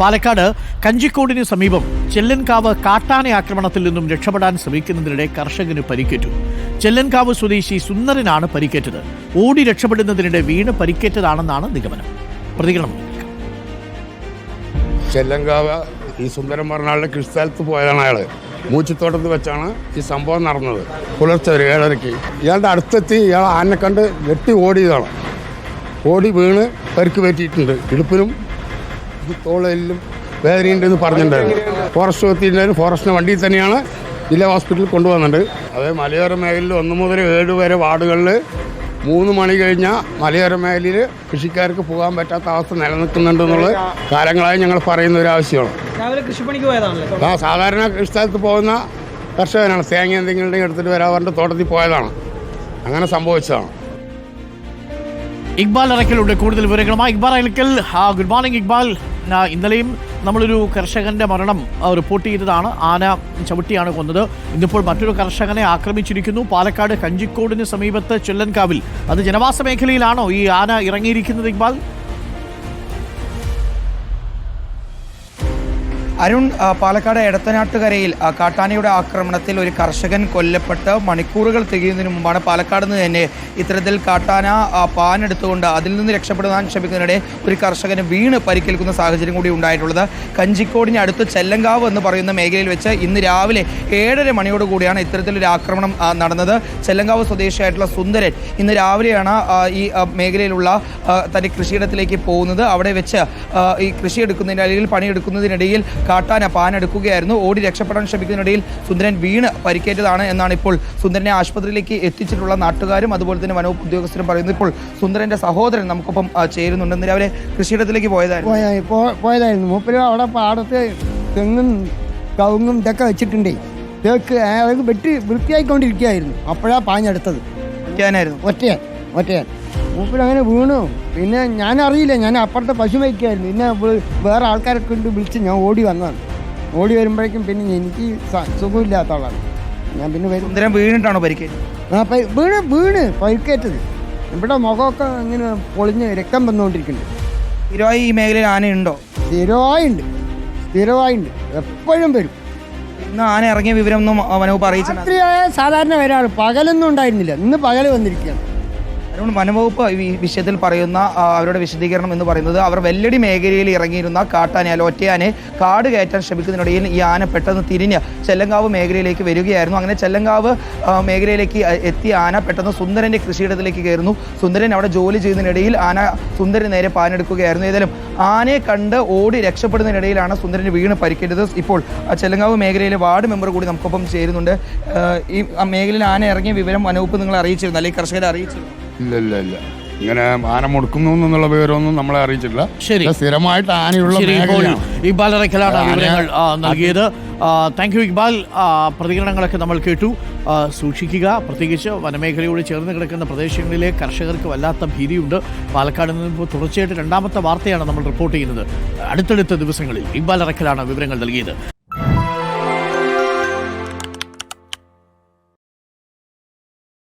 പാലക്കാട് കഞ്ചിക്കോടിന് സമീപം ചെല്ലൻകാവ് കാട്ടാന ആക്രമണത്തിൽ നിന്നും രക്ഷപ്പെടാൻ ശ്രമിക്കുന്നതിനിടെ കർഷകന് പരിക്കേറ്റു. ചെല്ലൻകാവ് സ്വദേശി സുന്ദരനാണ് പരിക്കേറ്റത്. ഓടി രക്ഷപ്പെടുന്നതിനിടെ വീണ് പരിക്കേറ്റതാണെന്നാണ് നിഗമനം. പ്രതികരണം ചെല്ലൻകാവ് ഈ സുന്ദരം പറഞ്ഞാളുടെ കൃഷിസ്ഥലത്ത് പോയതാണ് അയാൾ മൂച്ചിത്തോട്ടത്ത് വെച്ചാണ് ഈ സംഭവം നടന്നത്. പുലർച്ചെ ഒരു ഏഴരയ്ക്ക് ഇയാളുടെ അടുത്തെത്തി ഇയാൾ ആനെ കണ്ട് വെട്ടി ഓടിയതാണ്. ഓടി വീണ് പരിക്ക് പറ്റിയിട്ടുണ്ട്. ഇടുപ്പിലും തോളലിലും വേദനയുണ്ടെന്ന് പറഞ്ഞിട്ടുണ്ടായിരുന്നു. ഫോറസ്റ്റ് എത്തിയിട്ടുണ്ടായിരുന്നു ഫോറസ്റ്റിന്റെ വണ്ടിയിൽ തന്നെയാണ് ജില്ലാ ഹോസ്പിറ്റലിൽ കൊണ്ടുവന്നിട്ടുണ്ട് അതേ മലയോര മേഖലയിൽ ഒന്ന് മുതൽ ഏഴ് വരെ വാർഡുകളിൽ മൂന്ന് മണി കഴിഞ്ഞാൽ മലയോര മേഖലയിൽ കൃഷിക്കാർക്ക് പോകാൻ പറ്റാത്ത അവസ്ഥ നിലനിൽക്കുന്നുണ്ട് എന്നുള്ളത് കാലങ്ങളായി ഞങ്ങൾ പറയുന്ന ഒരു ആവശ്യമാണ്. ആ സാധാരണ കൃഷിസ്ഥലത്ത് പോകുന്ന കർഷകനാണ്. തേങ്ങ എന്തെങ്കിലും എടുത്തിട്ട് വരാൻ പറഞ്ഞിട്ട് തോട്ടത്തിൽ പോയതാണ്. അങ്ങനെ സംഭവിച്ചതാണ്. ഇക്ബാൽ അറക്കലുണ്ട് കൂടുതൽ വിവരങ്ങളുമായി ഇക്ബാൽ അറക്കൽ ഗുഡ് മോർണിംഗ് ഇക്ബാൽ. ഇന്നലെയും നമ്മളൊരു കർഷകന്റെ മരണം റിപ്പോർട്ട് ചെയ്തതാണ്. ആന ചവിട്ടിയാണ് കൊന്നത്. ഇന്നിപ്പോൾ മറ്റൊരു കർഷകനെ ആക്രമിച്ചിരിക്കുന്നു. പാലക്കാട് കഞ്ചിക്കോടിന് സമീപത്ത് ചൊല്ലൻകാവിൽ. അത് ജനവാസ മേഖലയിലാണോ ഈ ആന ഇറങ്ങിയിരിക്കുന്നത് ഇക്ബാൽ? അരുൺ പാലക്കാട് എടത്തനാട്ടുകരയിൽ കാട്ടാനയുടെ ആക്രമണത്തിൽ ഒരു കർഷകൻ കൊല്ലപ്പെട്ട് മണിക്കൂറുകൾ തികയുന്നതിന് മുമ്പാണ് പാലക്കാട് നിന്ന് തന്നെ ഇത്തരത്തിൽ കാട്ടാന പാനെടുത്തുകൊണ്ട് അതിൽ നിന്ന് രക്ഷപ്പെടുവാൻ ശ്രമിക്കുന്നതിനിടെ ഒരു കർഷകന് വീണ് പരിക്കേൽക്കുന്ന സാഹചര്യം കൂടി ഉണ്ടായിട്ടുള്ളത്. കഞ്ചിക്കോടിന് അടുത്ത് ചെല്ലങ്കാവ് എന്ന് പറയുന്ന മേഖലയിൽ വെച്ച് ഇന്ന് രാവിലെ ഏഴര മണിയോടുകൂടിയാണ് ഇത്തരത്തിലൊരു ആക്രമണം നടന്നത്. ചെല്ലങ്കാവ് സ്വദേശിയായിട്ടുള്ള സുന്ദരൻ ഇന്ന് രാവിലെയാണ് ഈ മേഖലയിലുള്ള തന്റെ കൃഷിയിടത്തിലേക്ക് പോകുന്നത്. അവിടെ വെച്ച് ഈ കൃഷി എടുക്കുന്നതിന് അല്ലെങ്കിൽ പണിയെടുക്കുന്നതിനിടയിൽ കാട്ടാന പാനെടുക്കുകയായിരുന്നു. ഓടി രക്ഷപ്പെടാൻ ശ്രമിക്കുന്നതിനിടയിൽ സുന്ദരൻ വീണ് പരിക്കേറ്റതാണ് എന്നാണ് ഇപ്പോൾ സുന്ദരനെ ആശുപത്രിയിലേക്ക് എത്തിച്ചിട്ടുള്ള നാട്ടുകാരും അതുപോലെ തന്നെ വനവകുപ്പ് ഉദ്യോഗസ്ഥരും പറയുന്നു ഇപ്പോൾ സുന്ദരന്റെ സഹോദരൻ നമുക്കൊപ്പം ചേരുന്നുണ്ട്. ഇന്ന് രാവിലെ കൃഷിയിടത്തിലേക്ക് പോയതായിരുന്നു. പോയതായിരുന്നു. മൂപ്പര് അവിടെ പാടത്ത് തെങ്ങും കവുങ്ങും ഇതൊക്കെ വെച്ചിട്ടുണ്ടേ. തേക്ക് അയാൾക്ക് വെട്ടി വൃത്തിയായിക്കൊണ്ടിരിക്കുകയായിരുന്നു. അപ്പോഴാണ് പാഞ്ഞെടുത്തത്. ഇരിക്കാനായിരുന്നു ഒറ്റയാൻ ഒറ്റയാൻ മൂപ്പര് അങ്ങനെ വീണു. പിന്നെ ഞാൻ അറിയില്ല ഞാൻ അപ്പുറത്തെ പശു വയ്ക്കായിരുന്നു പിന്നെ വേറെ ആൾക്കാരെ കൊണ്ട് വിളിച്ച് ഞാൻ ഓടി വന്നതാണ്. ഓടി വരുമ്പോഴേക്കും പിന്നെ എനിക്ക് സുഖമില്ലാത്ത ആളാണ് ഞാൻ പിന്നെ വരും. വീണിട്ടാണോ പരിക്കേറ്റത് ആ വീണ് വീണ് പരിക്കേറ്റത്. ഇവിടെ മുഖമൊക്കെ ഇങ്ങനെ പൊളിഞ്ഞ് രക്തം വന്നുകൊണ്ടിരിക്കുന്നുണ്ട്. സ്ഥിരമായി ഈ മേഖലയിൽ ആനയുണ്ടോ സ്ഥിരമായുണ്ട്. സ്ഥിരമായുണ്ട്. എപ്പോഴും വരും. ഇന്ന് ആന ഇറങ്ങിയ വിവരമൊന്നും അറിയിച്ചിട്ടുണ്ട് രാത്രിയായ സാധാരണ വരാറ്. പകലൊന്നും ഉണ്ടായിരുന്നില്ല. ഇന്ന് പകൽ വന്നിരിക്കുകയാണ്. അതുകൊണ്ട് വനംവകുപ്പ് ഈ വിഷയത്തിൽ പറയുന്ന അവരുടെ വിശദീകരണം എന്ന് പറയുന്നത് അവർ വെല്ലടി മേഖലയിൽ ഇറങ്ങിയിരുന്ന കാട്ടാനെ അല്ല ഒറ്റയാനെ കാട് കയറ്റാൻ ശ്രമിക്കുന്നതിനിടയിൽ ഈ ആന പെട്ടെന്ന് തിരിഞ്ഞ് ചെല്ലങ്കാവ് മേഖലയിലേക്ക് വരികയായിരുന്നു. അങ്ങനെ ചെല്ലങ്കാവ് മേഖലയിലേക്ക് എത്തിയ ആന പെട്ടെന്ന് സുന്ദരന്റെ കൃഷിയിടത്തിലേക്ക് കയറുന്നു. സുന്ദരൻ അവിടെ ജോലി ചെയ്യുന്നതിനിടയിൽ ആന സുന്ദരൻ നേരെ പാനെടുക്കുകയായിരുന്നു ഏതായാലും ആനയെ കണ്ട് ഓടി രക്ഷപ്പെടുന്നതിനിടയിലാണ് സുന്ദരന് വീണ് പരിക്കേറ്റത്. ഇപ്പോൾ ചെല്ലങ്കാവ് മേഖലയിലെ വാർഡ് മെമ്പർ കൂടി നമുക്കൊപ്പം ചേരുന്നുണ്ട്. ഈ മേഖലയിൽ ആന ഇറങ്ങിയ വിവരം വനവകുപ്പ് നിങ്ങളെ അറിയിച്ചിരുന്നു അല്ലെങ്കിൽ കർഷകരെ അറിയിച്ചിരുന്നു? ഇല്ല ഇല്ല ഇല്ല ഇങ്ങനെ ആന മുടക്കുന്നു എന്നുള്ള വിവരമൊന്നും നമ്മളെ അറിയിച്ചിട്ടില്ല. ശരി. സ്ഥിരമായിട്ട് ആനയുള്ള ഇപ്പോൾ മേഖലയാണ്. ഇക്ബാൽ അറക്കലാണ് ആ, വിവരങ്ങൾ ആ, നൽകിയത്. Thank you Iqbal. ആ, പ്രതികരണങ്ങളൊക്കെ നമ്മൾ കേട്ടു. ആ, സൂക്ഷിക്കുക. പ്രത്യേകിച്ച് വനമേഖലയോട് ചേർന്ന് കിടക്കുന്ന പ്രദേശങ്ങളിലെ കർഷകർക്ക് വല്ലാത്ത ഭീതിയുണ്ട്. പാലക്കാട് നിന്ന് ഇപ്പോൾ തുടർച്ചയായിട്ട് രണ്ടാമത്തെ വാർത്തയാണ് നമ്മൾ റിപ്പോർട്ട് ചെയ്യുന്നത്. അടുത്തടുത്ത ദിവസങ്ങളിൽ ഇക്ബാൽ അറക്കലാണ് വിവരങ്ങൾ നൽകിയത്.